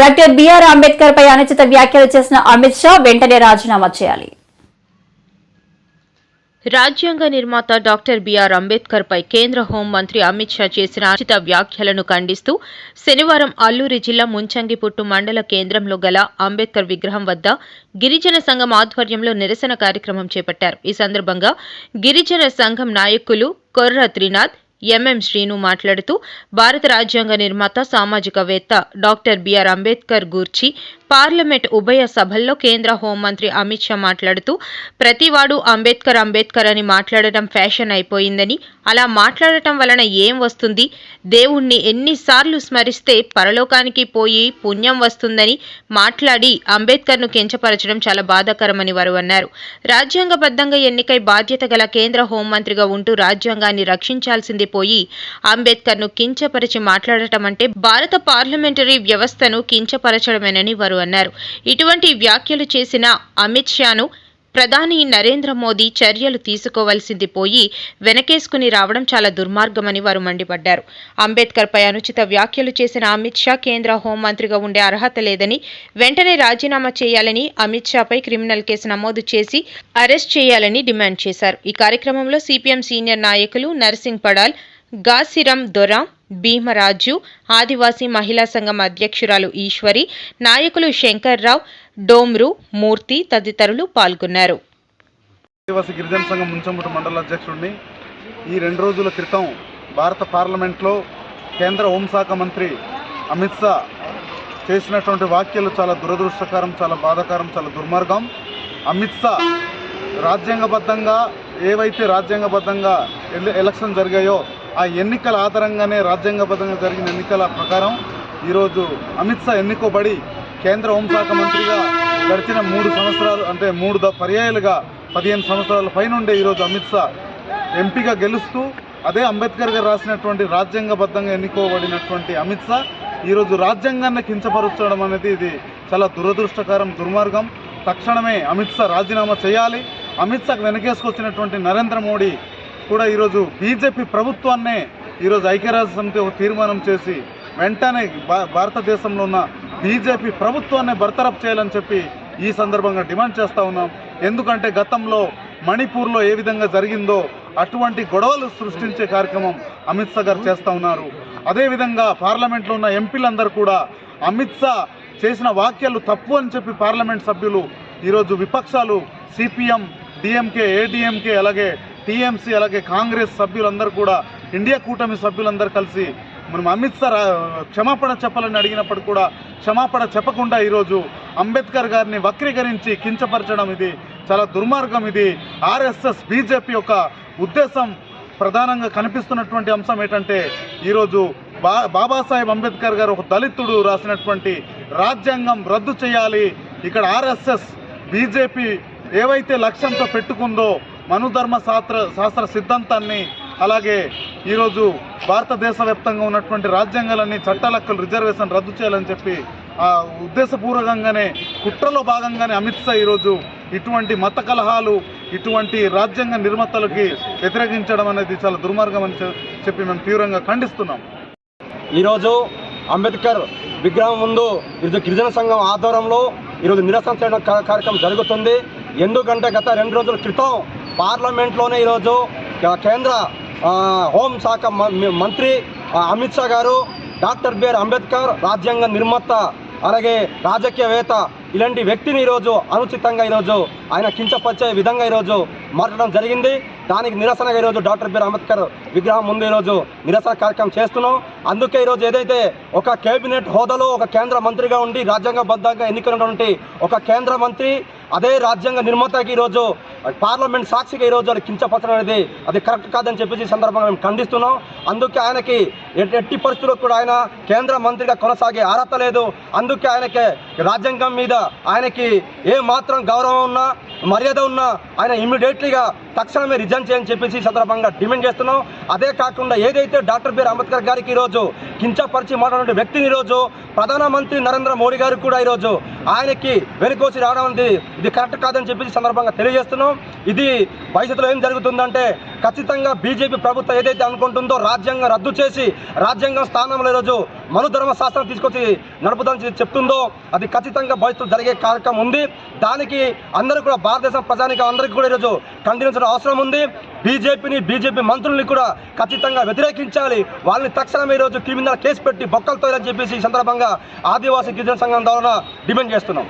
Doctor BR Ambedkar పై అనుచిత వ్యాఖ్యలు చేసిన అమిత్ షా వెంటనే రాజీనామా చేయాలి. రాజ్యాంగ నిర్మాత డాక్టర్ బిఆర్ అంబేద్కర్ పై కేంద్ర హోంమంత్రి అమిత్ షా చేసిన అనుచిత వ్యాఖ్యలను ఖండిస్తూ శనివారం అల్లూరి జిల్లా ముంచంగిపుట్టు మండల కేంద్రంలో గల అంబేద్కర్ విగ్రహం వద్ద గిరిజన సంఘం ఆధ్వర్యంలో నిరసన కార్యక్రమం చేపట్టారు. ఈ సందర్భంగా గిరిజన సంఘం నాయకులు కొర్ర త్రినాథ్ ఎంఎం శ్రీను మాట్లాడుతూ భారత రాజ్యాంగ నిర్మాత సామాజికవేత్త డాక్టర్ బిఆర్ అంబేద్కర్ గూర్చి పార్లమెంట్ ఉభయ సభల్లో కేంద్ర హోంమంత్రి అమిత్ షా మాట్లాడుతూ ప్రతివాడు అంబేద్కర్ అంబేద్కర్ అని మాట్లాడటం ఫ్యాషన్ అయిపోయిందని అలా మాట్లాడటం వలన ఏం వస్తుంది? దేవుణ్ణి ఎన్నిసార్లు స్మరిస్తే పరలోకానికి పోయి పుణ్యం వస్తుందని మాట్లాడి అంబేద్కర్ను కించపరచడం చాలా బాధాకరమని వారు అన్నారు. రాజ్యాంగబద్ధంగా ఎన్నికై బాధ్యత గల కేంద్ర హోంమంత్రిగా ఉంటూ రాజ్యాంగాన్ని రక్షించాల్సింది పోయి అంబేద్కర్ను కించపరిచి మాట్లాడటం అంటే భారత పార్లమెంటరీ వ్యవస్థను కించపరచడమేనని వారు అన్నారు. ఇటువంటి వ్యాఖ్యలు చేసిన అమిత్ షాను ప్రధాని నరేంద్ర మోదీ చర్యలు తీసుకోవాల్సింది పోయి వెనకేసుకుని రావడం చాలా దుర్మార్గమని వారు మండిపడ్డారు. అంబేద్కర్ పై అనుచిత వ్యాఖ్యలు చేసిన అమిత్ షా కేంద్ర హోంమంత్రిగా ఉండే అర్హత లేదని వెంటనే రాజీనామా చేయాలని అమిత్ షాపై క్రిమినల్ కేసు నమోదు చేసి అరెస్ట్ చేయాలని డిమాండ్ చేశారు. ఈ కార్యక్రమంలో సిపిఎం సీనియర్ నాయకులు నర్సింగ్ పడాల్ గాసిరం దొర భీమరాజు ఆదివాసీ మహిళా సంఘం అధ్యక్షురాలు ఈశ్వరి నాయకులు శంకర్రావు డోమ్రు మూర్తి తదితరులు పాల్గొన్నారు. ఆదివాసీ గిరిజన సంఘం ముంచముట మండల అధ్యక్షుడిని ఈ రెండు రోజుల క్రితం భారత పార్లమెంట్లో కేంద్ర హోంశాఖ మంత్రి అమిత్ షా చేసినటువంటి వ్యాఖ్యలు చాలా దురదృష్టకరం చాలా బాధాకరం చాలా దుర్మార్గం. అమిత్ షా రాజ్యాంగబద్ధంగా ఏవైతే రాజ్యాంగబద్ధంగా ఎలక్షన్ జరిగాయో ఆ ఎన్నికల ఆధారంగానే రాజ్యాంగబద్ధంగా జరిగిన ఎన్నికల ప్రకారం ఈరోజు అమిత్ షా ఎన్నుకోబడి కేంద్ర హోంశాఖ మంత్రిగా గడిచిన మూడు సంవత్సరాలు అంటే మూడు పర్యాయాలుగా పదిహేను సంవత్సరాల పైనుండే ఈరోజు అమిత్ షా ఎంపీగా గెలుస్తూ అదే అంబేద్కర్ గారు రాసినటువంటి రాజ్యాంగబద్ధంగా ఎన్నుకోబడినటువంటి అమిత్ షా ఈరోజు రాజ్యాంగాన్ని కించపరచడం అనేది ఇది చాలా దురదృష్టకరం దుర్మార్గం. తక్షణమే అమిత్ షా రాజీనామా చేయాలి. అమిత్ షాకు వెనకేసుకొచ్చినటువంటి నరేంద్ర మోడీ కూడా ఈరోజు బీజేపీ ప్రభుత్వాన్నే ఈరోజు ఐక్యరాజ్య సమితి ఒక తీర్మానం చేసి వెంటనే భారతదేశంలో ఉన్న బీజేపీ ప్రభుత్వాన్ని బర్తరఫ్ చేయాలని చెప్పి ఈ సందర్భంగా డిమాండ్ చేస్తూ ఉన్నాం. ఎందుకంటే గతంలో మణిపూర్లో ఏ విధంగా జరిగిందో అటువంటి గొడవలు సృష్టించే కార్యక్రమం అమిత్ షా గారు చేస్తూ ఉన్నారు. అదేవిధంగా పార్లమెంట్లో ఉన్న ఎంపీలందరూ కూడా అమిత్ షా చేసిన వాక్యాలు తప్పు అని చెప్పి పార్లమెంట్ సభ్యులు ఈరోజు విపక్షాలు సిపిఎం డిఎంకే ఏడిఎంకే అలాగే టీఎంసీ అలాగే కాంగ్రెస్ సభ్యులందరూ కూడా ఇండియా కూటమి సభ్యులందరూ కలిసి మనం అమిత్ షా రా- క్షమాపణ చెప్పాలని అడిగినప్పుడు కూడా క్షమాపణ చెప్పకుండా ఈరోజు అంబేద్కర్ గారిని వక్రీకరించి కించపరచడం ఇది చాలా దుర్మార్గం. ఇది ఆర్ఎస్ఎస్ బీజేపీ యొక్క ఉద్దేశం. ప్రధానంగా కనిపిస్తున్నటువంటి అంశం ఏంటంటే ఈరోజు బా బాబాసాహెబ్ అంబేద్కర్ గారు ఒక దళితుడు రాసినటువంటి రాజ్యాంగం రద్దు చేయాలి. ఇక్కడ ఆర్ఎస్ఎస్ బీజేపీ ఏవైతే లక్ష్యంతో పెట్టుకుందో మనుధర్మ శాస్త్ర శాస్త్ర సిద్ధాంతాన్ని అలాగే ఈరోజు భారతదేశ వ్యాప్తంగా ఉన్నటువంటి రాజ్యాంగాలన్నీ చట్టాలక్కలు రిజర్వేషన్ రద్దు చేయాలని చెప్పి ఆ ఉద్దేశపూర్వకంగానే కుట్రలో భాగంగానే అమిత్ షా ఈరోజు ఇటువంటి మత కలహాలు ఇటువంటి రాజ్యాంగ నిర్మాతలకి వ్యతిరేకించడం అనేది చాలా దుర్మార్గం అని చెప్పి మేము తీవ్రంగా ఖండిస్తున్నాం. ఈరోజు అంబేద్కర్ విగ్రహం ముందు ఈరోజు గిరిజన సంఘం ఆధ్వర్యంలో ఈరోజు నిరసన చేయడం కార్యక్రమం జరుగుతుంది. ఎందుకంటే గత రెండు రోజుల క్రితం పార్లమెంట్లోనే ఈరోజు కేంద్ర హోంశాఖ మంత్రి అమిత్ షా గారు డాక్టర్ బిఆర్ అంబేద్కర్ రాజ్యాంగ నిర్మాత అలాగే రాజకీయవేత్త ఇలాంటి వ్యక్తిని ఈరోజు అనుచితంగా ఈరోజు ఆయన కించపరిచే విధంగా ఈరోజు మాట్లాడడం జరిగింది. దానికి నిరసనగా ఈరోజు డాక్టర్ బిఆర్ అంబేద్కర్ విగ్రహం ముందు ఈరోజు నిరసన కార్యక్రమం చేస్తున్నాం. అందుకే ఈరోజు ఏదైతే ఒక కేబినెట్ హోదాలో ఒక కేంద్ర మంత్రిగా ఉండి రాజ్యాంగబద్ధంగా ఎన్నికైనటువంటి ఒక కేంద్ర మంత్రి అదే రాజ్యాంగ నిర్మాతకి ఈరోజు పార్లమెంట్ సాక్షిగా ఈరోజు అది కించపరచడం అనేది అది కరెక్ట్ కాదని చెప్పేసి సందర్భంగా మేము ఖండిస్తున్నాం. అందుకే ఆయనకి ఎట్టి పరిస్థితుల్లో కూడా ఆయన కేంద్ర మంత్రిగా కొనసాగే అర్హత లేదు. అందుకే ఆయనకి రాజ్యాంగం మీద ఆయనకి ఏ మాత్రం గౌరవం ఉన్నా మర్యాద ఉన్న ఆయన ఇమ్మీడియట్లీగా తక్షణమే రిజైన్ చేయని చెప్పేసి సందర్భంగా డిమాండ్ చేస్తున్నాం. అదే కాకుండా ఏదైతే డాక్టర్ బిఆర్ అంబేద్కర్ గారికి ఈరోజు కించపరిచి మాట్లాడిన వ్యక్తిని ఈరోజు ప్రధానమంత్రి నరేంద్ర మోడీ గారికి కూడా ఈరోజు ఆయనకి వెనుకోసి రావడం అనేది ఇది కరెక్ట్ కాదని చెప్పేసి సందర్భంగా తెలియజేస్తున్నాం. ఇది భవిష్యత్తులో ఏం జరుగుతుందంటే ఖచ్చితంగా బీజేపీ ప్రభుత్వం ఏదైతే అనుకుంటుందో రాజ్యాంగం రద్దు చేసి రాజ్యాంగం స్థానంలో ఈరోజు మనుధర్మ శాస్త్రం తీసుకొచ్చి నడుపుదని చెప్తుందో అది ఖచ్చితంగా భవిష్యత్తు జరిగే కార్యక్రమం ఉంది. దానికి అందరూ కూడా భారతదేశం ప్రజానికి అందరికీ కూడా ఈరోజు ఖండించడం అవసరం ఉంది. బీజేపీని బీజేపీ మంత్రుల్ని కూడా ఖచ్చితంగా వ్యతిరేకించాలి. వాళ్ళని తక్షణమే ఈరోజు క్రిమినల్ కేసు పెట్టి బొక్కలతో చెప్పేసి ఈ సందర్భంగా ఆదివాసీ గిరిజన సంఘం ద్వారా డిమాండ్ చేస్తున్నాం.